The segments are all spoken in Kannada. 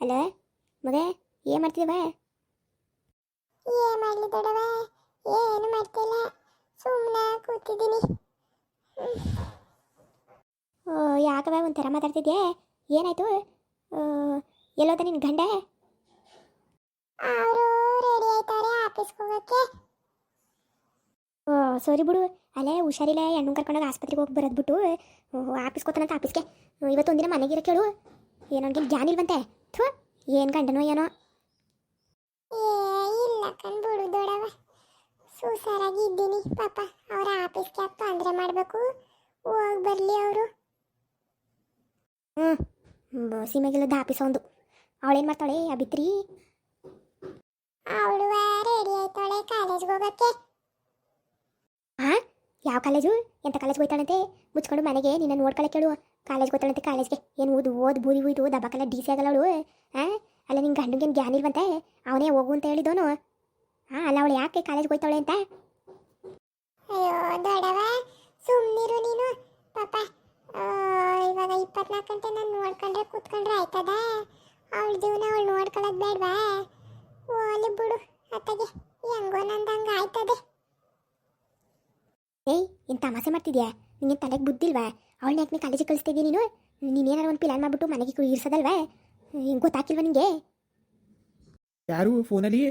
ಅಲ್ಲ ಮಗ ಏನು ಮಾಡ್ತಿದ್ದೀವ ಏನ್ ಮಾಡ್ಲಿ ದೊಡವ ಏನು ಮಾಡ್ತಿಲ್ಲ ಸುಮ್ಮನೆ ಕೂತಿದ್ದೀನಿ. ಯಾಕವ ಒಂಥರ ಮಾತಾಡ್ತಿದ್ಯಾ? ಏನಾಯ್ತು? ಎಲ್ಲೋದ ನಿನ್ನ ಗಂಡ? ಅವರು ರೆಡಿ ಆಯ್ತಾರೆ ಆಫೀಸ್ಗೆ ಹೋಗಕ್ಕೆ. ಓ ಸರಿ ಬಿಡು. ಅಲ್ಲೇ ಹುಷಾರಿಲ್ಲ ಹೆಣ್ಣು ಕರ್ಕೊಂಡೋಗಿ ಆಸ್ಪತ್ರೆಗೆ ಹೋಗಿ ಬರೋದು ಬಿಟ್ಟು ಆಫೀಸ್ಗೆ ಹೋಗ್ತಾನಂತ ಆಫೀಸ್ಗೆ ಇವತ್ತು ಒಂದಿನ ಮನೆಗಿರ ಕೇಳು. ಏನೋನ್ಗೆ ಜ್ಞಾನ ಇಲ್ವಂತೆ? ಥು ಏನು ಗಂಡನೋ ಏನೋ? ಏ ಇಲ್ಲ ಕಣ್ಬಿಡು ದೊಡವ. ಸೂಸರಾಗಿ ಇದ್ದೀನಿ. ಪಾಪ ಅವರ ಆಫೀಸ್ ಯಾಕೆ ತೊಂದರೆ ಮಾಡಬೇಕು? ಹೋಗಿ ಬರಲಿ ಅವರು. ಹ್ಞೂ ಸೀಮೆಗಿಲ್ಲದ ಆಫೀಸ್ ಒಂದು. ಅವಳೇನು ಮಾಡ್ತಾಳೆ ಅಬಿತ್ರಿ ಅವಳು ರೆಡಿ ಆಯ್ತಾಳೆ ಕಾಲೇಜ್ಗೆ ಹೋಗಕ್ಕೆ. ಹಾಂ ಯಾವ ಕಾಲೇಜು ಎಂಥ ಕಾಲೇಜ್ಗೆ ಹೋಯ್ತಾಳಂತೆ? ಮುಚ್ಕೊಂಡು ಮನೆಗೆ ನಿನ್ನ ನೋಡ್ಕೊಳ್ಳೆ ಕೇಳು ಕಾಲೇಜ್ಗೆ ಹೋಗ್ತಾಳಂತೆ ಕಾಲೇಜ್ಗೆ. ಏನು ಓದು ಓದ್ ಬೂದಿ ಹೋಯ್ತು ದಬ್ಬಕ್ಕೆಲ್ಲ ಡಿ ಸಿ ಆಗಲ್ಲ ಅವಳು. ಹಾಂ ಅಲ್ಲ ನಿನ್ನ ಗಂಡಂಗೇನು ಜ್ಞಾನ ಇಲ್ವಂತೆ? ಅವನೇ ಹೋಗು ಅಂತ ಹೇಳಿದೋನು. ಹಾಂ ಅಲ್ಲ ಅವಳು ಯಾಕೆ ಕಾಲೇಜ್ಗೆ ಹೋಯ್ತಾಳೆ ಅಂತ? ಅಯ್ಯೋ ದೊಡವ ಸುಮ್ಮನಿರು ನೀನು. ಪಾಪ ಓ ಇವಾಗ ಇಪ್ಪತ್ನಾಲ್ಕು ಗಂಟೆ ನಾನು ನೋಡ್ಕೊಂಡ್ರೆ ಕೂತ್ಕೊಂಡ್ರೆ ಆಯ್ತದ? ಅವಳ ಜೀವನ ಅವಳು ನೋಡ್ಕೊಳ್ಳೋದು ಬೇಡವಾ? ಓಲಿ ಬಿಡು ಅತ್ತಗೆ. ಹೆಂಗೋ ನಂದಂಗೆ ಆಯ್ತದೆ. ಏಯ್ ಏನು ತಮಾಸೆ ಮಾಡ್ತಿದ್ಯಾ? ನಿಂಗೆ ತಲೆಗೆ ಬುದ್ಧಿಲ್ವಾ? ಅವಳನ್ನ ಯಾಕೆ ನೀನು ಕಾಲೇಜಿಗೆ ಕಳಿಸ್ತಿದ್ದಿ ನೀನು? ನೀನೇನಾರು ಒಂದು ಪ್ಲಾನ್ ಮಾಡ್ಬಿಟ್ಟು ಮನೆಗೆ ಇರ್ಸೋದಲ್ವಾ? ಹಿಂಗೆ ಗೊತ್ತಾಕಿಲ್ವಾ ನಿಂಗೆ? ಯಾರು ಫೋನಲ್ಲಿ?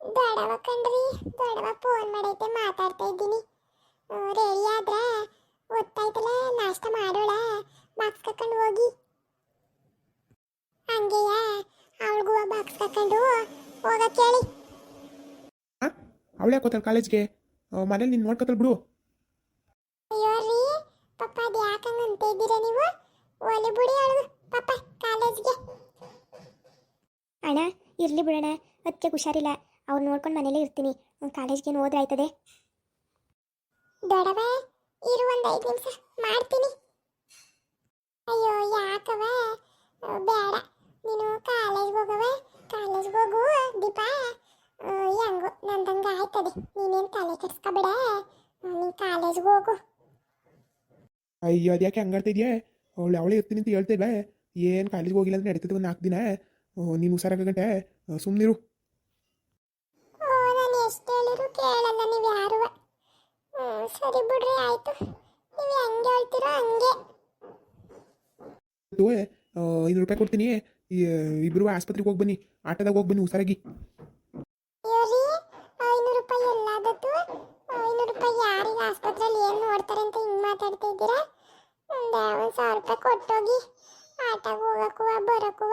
ಬೇಡವ ಕಣ್ರಿ ಬೇಡವ ಫೋನ್ ಮಾಡೈತೆ ಮಾತಾಡ್ತಾ ಇದ್ದೀನಿ. ರೆಡಿ ಆದ್ರೆ ಗೊತ್ತಾಯ್ತಲ್ಲ ನಾಷ್ಟ ಮಾಡೋಳ ಬಾಕ್ಸ್ ಕಕೊಂಡು ಹೋಗಿ. ಹಂಗೆಯ? ಅವಳಿಗೂ ಬಾಕ್ಸ್ ಕಕೊಂಡು ಹೋಗಕ್ಕೆ ಹೇಳಿ ಅವಳೇ ಹಾಕೋತಾಳೆ ಕಾಲೇಜ್ಗೆ? ಮನೇಲಿ ನೀನು ನೋಡ್ಕೊತಾಳೆ ಬಿಡು. ಪಾಪ ಅದು ಯಾಕಂಗ ಅಂತ ಇದ್ದೀರಾ ನೀವು? ಒಲೆ ಬಿಡಿ ಅವಳು ಪಾಪ ಕಾಲೇಜ್ಗೆ. ಅಣ್ಣ ಇರಲಿ ಬಿಡೋಣ ಅದಕ್ಕೆ ಹುಷಾರಿಲ್ಲ. ಅವ್ರು ನೋಡ್ಕೊಂಡು ಮನೇಲೇ ಇರ್ತೀನಿ. ಕಾಲೇಜ್ಗೆ ಹೋದ್ರೆ ಆಯ್ತದೆ? ದೊಡವ ಇರು ಒಂದು ಐದು ನಿಮಿಷ ಮಾಡ್ತೀನಿ. ಅಯ್ಯೋ ಯಾಕವ ಬೇಡ. ನೀನು ಕಾಲೇಜ್ಗೆ ಹೋಗವ ಕಾಲೇಜ್ಗೆ ಹೋಗು ದೀಪ. ಹೆಂಗೋ ನಂದಂಗೆ ಆಯ್ತದೆ. ನೀನೇನು ತಲೆ ಕೆಡ್ಸ್ಕೊಬೇಡ. ನೀನು ಕಾಲೇಜ್ಗೆ ಹೋಗು. ಅಯ್ಯೋ ಅದ್ಯಾಕೆ ಯಾಕೆ ಹಂಗಾಡ್ತಾ ಇದೆಯಾ? ಅವಳು ಅವಳೇ ಇರ್ತೀನಿ ಅಂತ ಹೇಳ್ತಾ ಇಲ್ವಾ? ಏನು ಕಾಲೇಜ್ಗೆ ಹೋಗಿಲ್ಲ ಅಂದ್ರೆ ನಡೀತದೆ ಒಂದು ನಾಲ್ಕು ದಿನ. ನೀನು ಹುಷಾರಾಗ ಗಂಟೆ. ಸುಮ್ಮನಿರು ಎಷ್ಟು ಹೇಳಿದ್ರು ಕೇಳಲ್ಲ ನೀವು ಯಾರು? ಸರಿ ಬಿಡ್ರಿ ಆಯ್ತು. ನೀವು ಹೆಂಗೆ ಹೇಳ್ತೀರೋ ಹಂಗೆ. ಐನೂರು ರೂಪಾಯಿ ಕೊಡ್ತೀನಿ. ಇಬ್ಬರು ಇಬ್ರು ಆಸ್ಪತ್ರೆಗೆ ಹೋಗಿ ಬನ್ನಿ. ಆಟೋದಾಗ ಹೋಗಿ ಬನ್ನಿ ಹುಷಾರಾಗಿ ಇವ್ರಿ ಐನೂರು ರೂಪಾಯಿ ಎಲ್ಲಾದತ್ತು ಐನೂರು ರೂಪಾಯಿ ಯಾರಿಗೆ ಆಸ್ಪತ್ರೆಯಲ್ಲಿ ಏನು ನೋಡ್ತಾರೆ ಅಂತ ಹಿಂಗೆ ಮಾತಾಡ್ತಾ ಇದ್ದೀರಾ ಒಂದು ಒಂದು ಸಾವಿರ ರೂಪಾಯಿ ಕೊಟ್ಟೋಗಿ ಆಟೋಗೆ ಹೋಗಕ್ಕುವ ಬರೋಕ್ಕೂ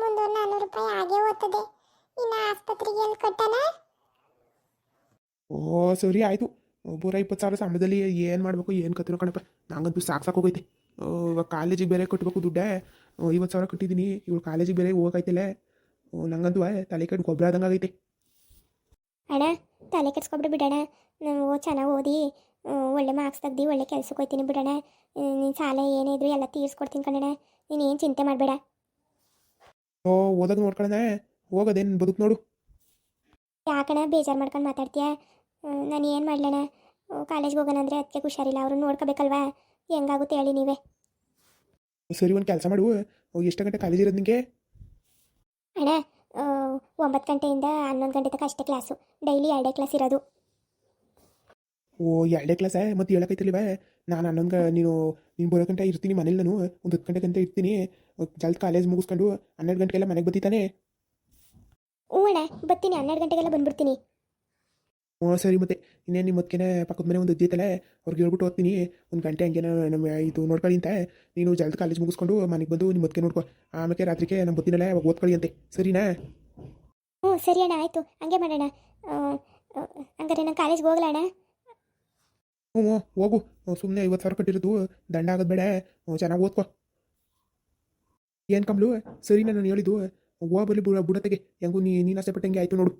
ಮುನ್ನೂರು ನಾನ್ನೂರು ರೂಪಾಯಿ ಹಾಗೆ ಹೋಗ್ತದೆ. ಇನ್ನು ಆಸ್ಪತ್ರೆಗೆ ಎಲ್ಲಿ ಕಟ್ಟಣ? ಓ ಸರಿ ಆಯಿತು. ಒಬ್ಬರ ಇಪ್ಪತ್ತು ಸಾವಿರ ಸಂಬಳದಲ್ಲಿ ಏನು ಮಾಡಬೇಕು ಏನು ಕತ್ತಿರೋ ಕಣಪ್ಪ. ನಂಗಂತೂ ಸಾಕು ಸಾಕು ಹೋಗೈತೆ. ಕಾಲೇಜಿಗೆ ಬೇರೆ ಕಟ್ಟಬೇಕು ದುಡ್ಡೇ. ಐವತ್ತು ಸಾವಿರ ಕಟ್ಟಿದ್ದೀನಿ. ಇವಳು ಕಾಲೇಜಿಗೆ ಬೇರೆ ಹೋಗೈತಿಲ್ಲ ನಂಗಂತೂ ತಲೆ ಕೆಟ್ಟು ಗೊಬ್ಬರ ಆದಂಗೆ ಆಗೈತೆ. ಅಣ್ಣ ತಲೆ ಕೆಡ್ಸ್ಕೊಬಿಡು ಬಿಡಣ ನಾವು ಚೆನ್ನಾಗಿ ಓದಿ ಒಳ್ಳೆ ಮಾರ್ಕ್ಸ್ ತೆಗ್ದು ಒಳ್ಳೆ ಕೆಲ್ಸಕ್ಕೆ ಹೋಗ್ತೀನಿ ಬಿಡೋಣ. ನಿನ್ನ ಸಾಲ ಏನೇ ಇದ್ರು ಎಲ್ಲ ತೀರಿಸ್ಕೊಡ್ತೀನಿ ಕಣಣೆ ನೀನು ಏನು ಚಿಂತೆ ಮಾಡಬೇಡ. ಓ ಓದೋದು ನೋಡ್ಕೊಳ್ಳೋಣ ಹೋಗೋದೇನು ಬದುಕು ನೋಡು. ಯಾಕಣ ಬೇಜಾರು ಮಾಡ್ಕೊಂಡು ಮಾತಾಡ್ತೀಯ? ನಾನು ಏನು ಮಾಡ್ಲಣ್ಣ? ಕಾಲೇಜ್ಗೆ ಹೋಗೋಣ ಅಂದರೆ ಅದಕ್ಕೆ ಹುಷಾರಿಲ್ಲ. ಅವರು ನೋಡ್ಕೋಬೇಕಲ್ವಾ? ಹೆಂಗಾಗುತ್ತೆ ಹೇಳಿ ನೀವೇ. ಸರಿ ಒಂದು ಕೆಲಸ ಮಾಡು. ಎಷ್ಟು ಗಂಟೆ ಕಾಲೇಜ್ ಇರೋದು ನಿಮಗೆ ಅಣ್ಣ ಒಂಬತ್ತು ಗಂಟೆಯಿಂದ ಹನ್ನೊಂದು ಗಂಟೆ ತನಕ ಅಷ್ಟೇ ಕ್ಲಾಸು ಡೈಲಿ ಎರಡೇ ಕ್ಲಾಸ್ ಇರೋದು. ಓ ಎರಡೇ ಕ್ಲಾಸ ಮತ್ತೆ ಹೇಳಕೈತಲಿವ ನಾನು ಹನ್ನೊಂದು ನೀನು ನೀನು ಬರೋ ಗಂಟೆ ಇರ್ತೀನಿ ಮನೇಲಿ ನಾನು. ಒಂದು ಹತ್ತು ಗಂಟೆ ಗಂಟೆ ಇರ್ತೀನಿ. ಜಲ್ದಿ ಕಾಲೇಜ್ ಮುಗಿಸ್ಕೊಂಡು ಹನ್ನೆರಡು ಗಂಟೆಗೆಲ್ಲ ಮನೆಗೆ ಬತ್ತೀತಾನೆ ಹ್ಞೂ ಅಣ್ಣ ಬರ್ತೀನಿ ಹನ್ನೆರಡು ಗಂಟೆಗೆಲ್ಲ ಬಂದ್ಬಿಡ್ತೀನಿ. ಹ್ಞೂ ಸರಿ ಮತ್ತೆ. ಇನ್ನೇನು ನಿಮ್ಮ ಮತ್ತೆ ಪಕ್ಕದ ಮನೆ ಒಂದು ಇದ್ದೈತಲ್ಲ ಅವ್ರಿಗೆ ಹೇಳ್ಬಿಟ್ಟು ಹೋಗ್ತೀನಿ. ಒಂದು ಗಂಟೆ ಹಂಗೆ ನಮ್ಮ ಇದು ನೋಡ್ಕೊಳ್ಳಿ ಅಂತ. ನೀನು ಜಲ್ದಿ ಕಾಲೇಜ್ ಮುಗಿಸ್ಕೊಂಡು ಮನೆಗೆ ಬಂದು ನಿಮ್ಮ ಮತ್ತೆ ನೋಡ್ಕೊ. ಆಮೇಲೆ ರಾತ್ರಿಗೆ ನಮ್ಮ ಬತ್ತಿನಲ್ಲ ಅವಾಗ ಓದ್ಕೊಳ್ಳಿ ಅಂತೆ. ಸರಿನಾ? ಹ್ಞೂ ಸರಿ ಅಣ್ಣ. ಆಯಿತು. ಹಂಗೆ ಮಾಡೋಣ. ಹಂಗಾರೆ ನಾನು ಕಾಲೇಜ್ಗೆ ಹೋಗಲ್ಲ ಅಣ್ಣ? ಹ್ಞೂ ಹೋಗು. ಸುಮ್ಮನೆ ಐವತ್ತು ಸಾವಿರ ಕಟ್ಟಿರೋದು. ದಂಡ ಆಗೋದು ಬೇಡ. ಚೆನ್ನಾಗಿ ಓದ್ಕೊ. ಏನು ಕಮ್ಲು? ಸರಿ, ನಾನು ಹೇಳಿದ್ದು. ಹೋಗ ಬರಲಿ ಬುಡ ಬುಡತೆಗೆ. ಹೆಂಗು ನೀ ನೀನು ಆಸೆ ಪಟ್ಟಂಗೆ ಆಯಿತು ನೋಡು.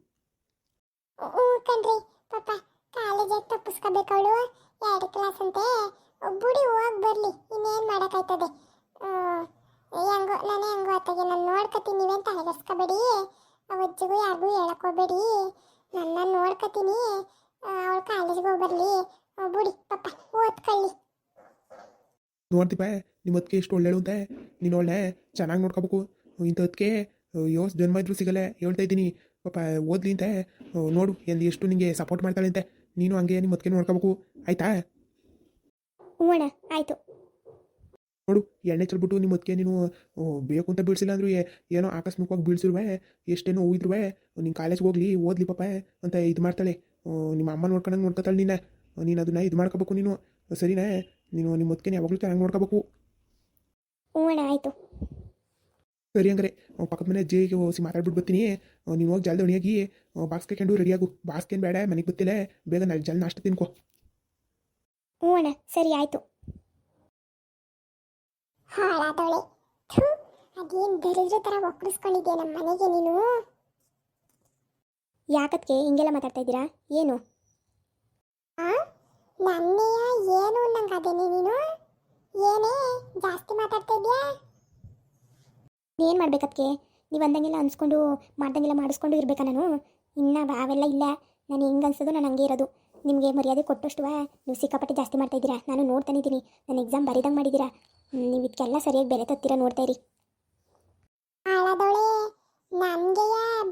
ಕಣ್ರಿ. ಪಾಪ ಕಾಲೇಜಿಗೆ ತಪ್ಪಿಸ್ಕೋಬೇಕು ಅವಳು. ಎರಡು ಕ್ಲಾಸ್ ಅಂತೆ. ಬುಡಿ, ಹೋಗಿ ಬರಲಿ. ಇನ್ನೇನು ಮಾಡೋಕ್ಕಾಯ್ತದೆ? ಹೆಂಗೋ ನಾನು ಹೆಂಗೋ ಅತ್ತಾಗೆ ನಾನು ನೋಡ್ಕೊತೀನಿ ನೀವೇನು ತಲೆಗೆಡ್ಸ್ಕೋಬೇಡಿ ಅವಜ್ಜಿಗೂ ಯಾರಿಗೂ ಹೇಳಕ್ ಹೋಗ್ಬೇಡಿ. ನನ್ನ ನೋಡ್ಕೊತೀನಿ. ಅವಳು ಕಾಲೇಜ್ಗೆ ಹೋಗಿ ಬರಲಿ. ಬುಡಿ ಪಾಪ ಓದ್ಕೊಳ್ಳಿ. ನೋಡ್ತಿಪ್ಪ ನಿಮ್ಮ ಅದಕ್ಕೆ ಎಷ್ಟು ಒಳ್ಳೆಳು ಅಂತ? ನೀನು ಒಳ್ಳೆ ಚೆನ್ನಾಗಿ ನೋಡ್ಕೋಬೇಕು. ಇಂಥದಕ್ಕೆ ಯೋಸ್ ಜನ್ಮ ಇದ್ರೂ ಸಿಗಲ್ಲ ಹೇಳ್ತಾ ಇದ್ದೀನಿ. ಪಾಪ ಓದ್ಲಿ ಅಂತ. ನೋಡು ಎಲ್ಲಿ ಎಷ್ಟು ನಿಂಗೆ ಸಪೋರ್ಟ್ ಮಾಡ್ತಾಳೆ ಅಂತೆ. ನೀನು ಹಂಗೆ ನಿಮ್ಮ ಅದಕ್ಕೆ ನೋಡ್ಕೋಬೇಕು. ಆಯ್ತಾ? ಹ್ಞೂ ಆಯಿತು. ನೋಡು ಎಣ್ಣೆ ಚಲ್ಬಿಟ್ಟು ನಿಮ್ಮ ಅದಕ್ಕೆ ನೀನು ಬೇಕು ಅಂತ ಬೀಳ್ಸಿಲ್ಲ ಅಂದ್ರೂ ಏ- ಏನೋ ಆಕಸ್ಮಿಕವಾಗಿ ಬೀಳ್ಸಿರುವೆ ಎಷ್ಟೇನೋ ಹೋಗಿದ್ರುವೆ ನೀನು ಕಾಲೇಜ್ಗೆ ಹೋಗ್ಲಿ ಓದ್ಲಿ ಪಾಪ ಅಂತ ಇದು ಮಾಡ್ತಾಳೆ. ನಿಮ್ಮ ಅಮ್ಮ ನೋಡ್ಕೊಂಡಂಗೆ ನೋಡ್ಕೊತಾಳೆ ನೀನು. ನೀನು ಅದನ್ನ ಇದು ಮಾಡ್ಕೋಬೇಕು ನೀನು. ಸರಿನಾ. ನೀನು ನಿಮ್ಮ ಮುತ್ತಿಗೆ ಯಾವಾಗಲೂ ಚೆನ್ನಾಗಿ ನೋಡ್ಕೋಬೇಕು. ಹ್ಞೂ ಅಣ್ಣ ಆಯಿತು. ಸರಿ ಹಂಗಾರೆ. ಪಕ್ಕದ ಮನೆ ಅಜ್ಜಿಗೆ ಹೋಗಿ ಮಾತಾಡ್ಬಿಟ್ಟು ಬರ್ತೀನಿ. ನೀನು ಹೋಗಿ ಜಲ್ದಿ ಒಣಿಯಾಗಿ ಬಾಕ್ಸ್ ಆಗು. ರೆಡಿಯಾಗು ಏನು ಬೇಡ ಮನೆಗೆ ಗೊತ್ತಿಲ್ಲ ಬೇಗ ನಾಳೆ ಜಲ್ದಿ ನಾಷ್ಟ ತಿನ್ಕೋ. ಹ್ಞೂ ಅಣ್ಣ ಸರಿ ಆಯಿತು. ಹಾಳಾದವಳೆ ಥೂ ಅದೇನು ದರಿದ್ರ ಥರ ಒಕ್ಕಳಿಸ್ಕೊಂಡಿದ್ಯಾ ನಮ್ಮ ಮನೆಗೆ ನೀನು? ಯಾಕತ್ಗೆ ಹಿಂಗೆಲ್ಲ ಮಾತಾಡ್ತಾ ಇದ್ದೀರಾ? ಏನು? ನನ್ನೆಯ ಏನು ನಂಗೆ ಅದೇನೆ ನೀನು? ಏನೇ? ಜಾಸ್ತಿ ಮಾತಾಡ್ತಾ ಇದ್ಯಾ? ಏನು ಮಾಡ್ಬೇಕದಕ್ಕೆ ನೀವು ಅಂದಂಗೆಲ್ಲ ಅನ್ಸ್ಕೊಂಡು ಮಾಡ್ದಂಗೆಲ್ಲ ಮಾಡಿಸ್ಕೊಂಡು ಇರ್ಬೇಕಾ ನಾನು? ಇನ್ನ ಅವೆಲ್ಲ ಇಲ್ಲ. ನಾನು ಹೆಂಗೆ ಅನ್ಸೋದು ನಾನು ಹಂಗೆ ಇರೋದು. ನಿಮಗೆ ಮರ್ಯಾದೆ ಕೊಟ್ಟಷ್ಟು ನೀವು ಸಿಕ್ಕಾಪಟ್ಟೆ ಜಾಸ್ತಿ ಮಾಡ್ತಾ ಇದ್ದೀರಾ? ನಾನು ನೋಡ್ತಾನೆ ಇದ್ದೀನಿ. ನಾನು ಎಕ್ಸಾಮ್ ಬರೀದಂಗೆ ಮಾಡಿದ್ದೀರಾ? ನೀವು ಇದಕ್ಕೆಲ್ಲ ಸರಿಯಾಗಿ ಬೆಲೆ ತತ್ತೀರಾ ನೋಡ್ತಾ ಇರಿ. ಹಾಳಾದವಳೆ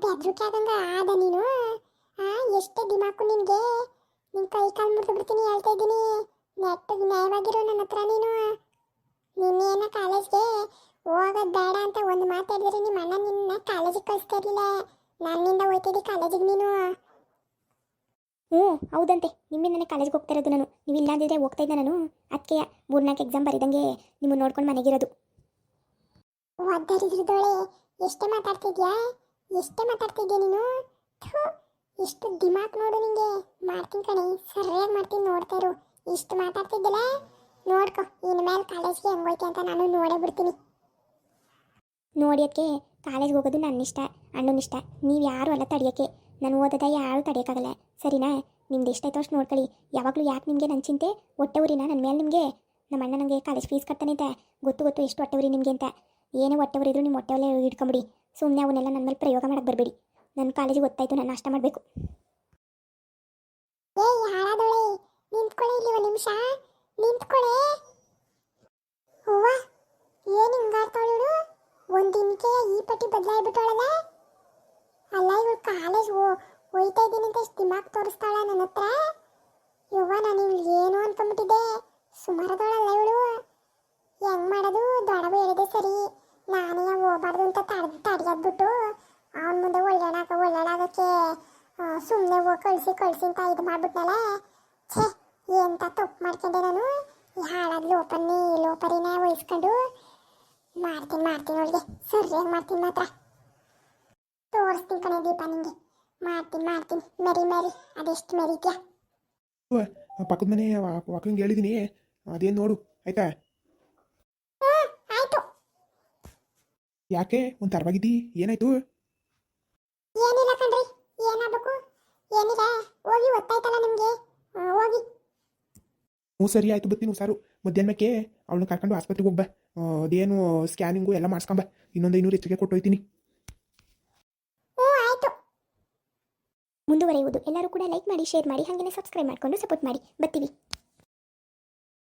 ಬೆದರಿಕೆ ಆದಂಗೆ ಆದ ನೀನು? ಆ ಎಷ್ಟೇ ದಿಮಾಕು ನಿನಗೆ ನಿನ್ನ ಕೈ ಕಾಲು ಮುರಿದು ಬಿಡ್ತೀನಿ ಹೇಳ್ತಾ ಇದ್ದೀನಿ. ನೆಟ್ಟಿಗೆ ನ್ಯಾಯವಾಗಿರೋ ನನ್ನ ಹತ್ರ ನೀನು. ನಿನ್ನೇನ ಕಾಲೇಜ್ಗೆ ಹೋಗೋದು ಬೇಡ ಅಂತ ಒಂದು ಮಾತಾಡಿದ್ರೆ ನಿಮ್ಮ ಅಣ್ಣ ನಿನ್ನ ಕಾಲೇಜಿಗೆ ಕಳಿಸ್ತಾ ಇರಲಿಲ್ಲ. ನನ್ನಿಂದ ಹೋಯ್ತಿದ್ದಿ ಕಾಲೇಜಿಗೆ ನೀನು. ಹ್ಞೂ ಹೌದಂತೆ. ನಿಮ್ಮಿಂದನೇ ಕಾಲೇಜ್ಗೆ ಹೋಗ್ತಾ ಇರೋದು ನಾನು. ನೀವು ಇಲ್ಲಾಂದಿದ್ರೆ ಹೋಗ್ತಾ ಇದ್ದೆ ನಾನು. ಅದಕ್ಕೆ ಮೂರ್ನಾಲ್ಕು ಎಕ್ಸಾಮ್ ಬರೀದಂಗೆ ನಿಮ್ಮನ್ನು ನೋಡ್ಕೊಂಡು ಮನೆಗಿರೋದು. ಒದ್ದರಿದ್ರದೊಳೆ ಎಷ್ಟೇ ಮಾತಾಡ್ತಿದ್ಯಾ? ಎಷ್ಟೇ ಮಾತಾಡ್ತಿದ್ಯಾ ನೀನು? ಇಷ್ಟು ದಿಮಾಕ್ ನೋಡು ನಿಂಗೆ. ಮಾಡ್ತೀನಿ ಕಣೆ, ಸರಿಯಾಗಿ ಮಾಡ್ತೀನಿ ನೋಡ್ತಾ ಇರು. ಇಷ್ಟು ಮಾತಾಡ್ತಿದ್ದಲ್ಲ? ನೋಡ್ಕೊ ಇನ್ನು ಮೇಲೆ ಕಾಲೇಜ್ಗೆ ಹೆಂಗೋಯ್ತೆ ಅಂತ ನಾನು ನೋಡೇ ಬಿಡ್ತೀನಿ. ನೋಡಿ ಅದಕ್ಕೆ ಕಾಲೇಜ್ಗೆ ಹೋಗೋದು ನನ್ನ ಇಷ್ಟ, ಅಣ್ಣನ ಇಷ್ಟ. ನೀವು ಯಾರು ಅಲ್ಲ ತಡೆಯೋಕ್ಕೆ. ನಾನು ಓದೋದ ಯಾರು ತಡೆಯೋಕ್ಕಾಗಲ್ಲ. ಸರಿನಾ? ನಿಮ್ದು ಎಷ್ಟಾಯ್ತು ಅಷ್ಟು ನೋಡ್ಕೊಳ್ಳಿ. ಯಾವಾಗಲೂ ಯಾಕೆ ನಿಮಗೆ ನನ್ನ ಚಿಂತೆ? ಹೊಟ್ಟೆ ಊರಿನ ನನ್ನ ಮೇಲೆ ನಿಮಗೆ? ನಮ್ಮ ಅಣ್ಣ ನನಗೆ ಕಾಲೇಜ್ ಫೀಸ್ ಕಟ್ತಾನೆ ಅಂತ ಗೊತ್ತು ಗೊತ್ತು ಎಷ್ಟು ಹೊಟ್ಟೆ ಊರಿ ನಿಮಗೆ ಅಂತ. ಏನೇ ಹೊಟ್ಟೆ ಊರಿದ್ರು ನಿಮ್ಮ ಹೊಟ್ಟೆ ಒಲೆ ಇಟ್ಕೊಂಬಿಡಿ ಸುಮ್ಮನೆ ಅವನ್ನೆಲ್ಲ ನನ್ನ ಮೇಲೆ ಪ್ರಯೋಗ ಮಾಡಕ್ಕೆ ಬರಬೇಡಿ. ನನ್ನ ಕಾಲೇಜಿಗೆ ಗೊತ್ತಾಯ್ತು ನಾನು ನಾಷ್ಟ ಮಾಡಬೇಕು. ಏಯ್ ಹಾಳಾದವಳೆ. ನಿಂತ್ಕೊಳ್ಳಿ ಇಲ್ಲಿ ಒಂದು ನಿಮಿಷ. ನಿಂತ್ಕೊಳ್ಳೆ ಹೂವ ಏನು ಹಿಂಗಾಡ್ತಾವಳು ಒಂದು ದಿನಕ್ಕೆ ಈ ಪಟ್ಟಿ ಬದಲಾಯಿಬಿಟ್ಟವಳಲ್ಲ ಅಲ್ಲ, ಇವಳು ಕಾಲೇಜ್ ಹೋಯ್ತಾ ಇದ್ದೀನಿ ಅಂತ ಇಷ್ಟು ದಿಮಾಕ್ ತೋರಿಸ್ತಾಳ ನನ್ನ ಹತ್ರ. ಯವ್ವ, ನಾನು ಇವಳು ಏನು ಅನ್ಕೊಂಬಿಟ್ಟಿದ್ದೆ ಸುಮಾರದವಳಲ್ಲ ಇವಳು. ಹೆಂಗ್ ಮಾಡೋದು? ದೊಡವ ಹೇಳಿದೆ ಸರಿ. ನಾನೇ ಹೋಗ್ಬಾರ್ದು ಅಂತ ತಡ್ ತಡೆಯದ್ಬಿಟ್ಟು ಅವನ ಮುಂದೆ ಒಳ್ಳೆಣಾಕ ಒಳ್ಳೆಣಾಗಕ್ಕೆ ಸುಮ್ಮನೆ ಹೋಗಿ ಕಳಿಸಿ ಕಳಿಸಿ ಅಂತ ಇದು ಮಾಡ್ಬಿಟ್ನಲ್ಲ? ಛೇ ಎಂತ ತಪ್ಪು ಮಾಡ್ಕೊಂಡೆ ನಾನು? ಈ ಹಾಳಾದ ಲೋಪನ್ನಿ ಲೋಪರಿನ ವಹಿಸ್ಕೊಂಡು ಮಾಡ್ತೀನಿ ಮಾಡ್ತೀನಿ ಅವಳಿಗೆ ಸರಿಯಾಗಿ ಮಾಡ್ತೀನಿ ಮಾತ್ರ. ತೋರಿಸ್ತೀನಿ ಕಣೆ ದೀಪ ನಿಂಗೆ. ಮಾಡ್ತೀನಿ ಮಾಡ್ತೀನಿ ಮೆರಿ ಮೆರಿ ಅದೆಷ್ಟು ಮೆರಿದ್ಯಾ ಪಕ್ಕದ ಮನೆ ವಾಕಿಂಗ್ ಹೇಳಿದ್ದೀನಿ ಅದೇನು ನೋಡು ಆಯ್ತು. ಯಾಕೆ ಒಂದು ತರವಾಗಿದ್ದಿ? ಏನಾಯ್ತು? ಏನಿಲ್ಲ ಕಣ್ರಿ ಏನಾಗಬೇಕು? ಏನಿಲ್ಲ ಹೋಗಿ ಗೊತ್ತಾಯ್ತಲ್ಲ ನಿಮಗೆ. ಹೋಗಿ. ಹ್ಞೂ ಸರಿ ಆಯಿತು ಬರ್ತೀನಿ ಸಾರು. ಮಧ್ಯಾಹ್ನಕ್ಕೆ ಅವಳನ್ನ ಕರ್ಕೊಂಡು ಆಸ್ಪತ್ರೆಗೆ ಹೋಗ್ಬಾ ಅದೇನು ಸ್ಕ್ಯಾನಿಂಗು ಎಲ್ಲ ಮಾಡಿಸ್ಕೊಂಬ. ಇನ್ನೊಂದು ಐನೂರು ಹೆಚ್ಚಿಗೆ ಕೊಟ್ಟು ಹೋಯ್ತೀನಿ ಹ್ಞೂ ಆಯ್ತು. ಮುಂದುವರೆಯುವುದು. ಎಲ್ಲರೂ ಕೂಡ ಲೈಕ್ ಮಾಡಿ ಶೇರ್ ಮಾಡಿ ಹಾಗೆಯೇ ಸಬ್ಸ್ಕ್ರೈಬ್ ಮಾಡಿಕೊಂಡು ಸಪೋರ್ಟ್ ಮಾಡಿ. ಬರ್ತೀವಿ.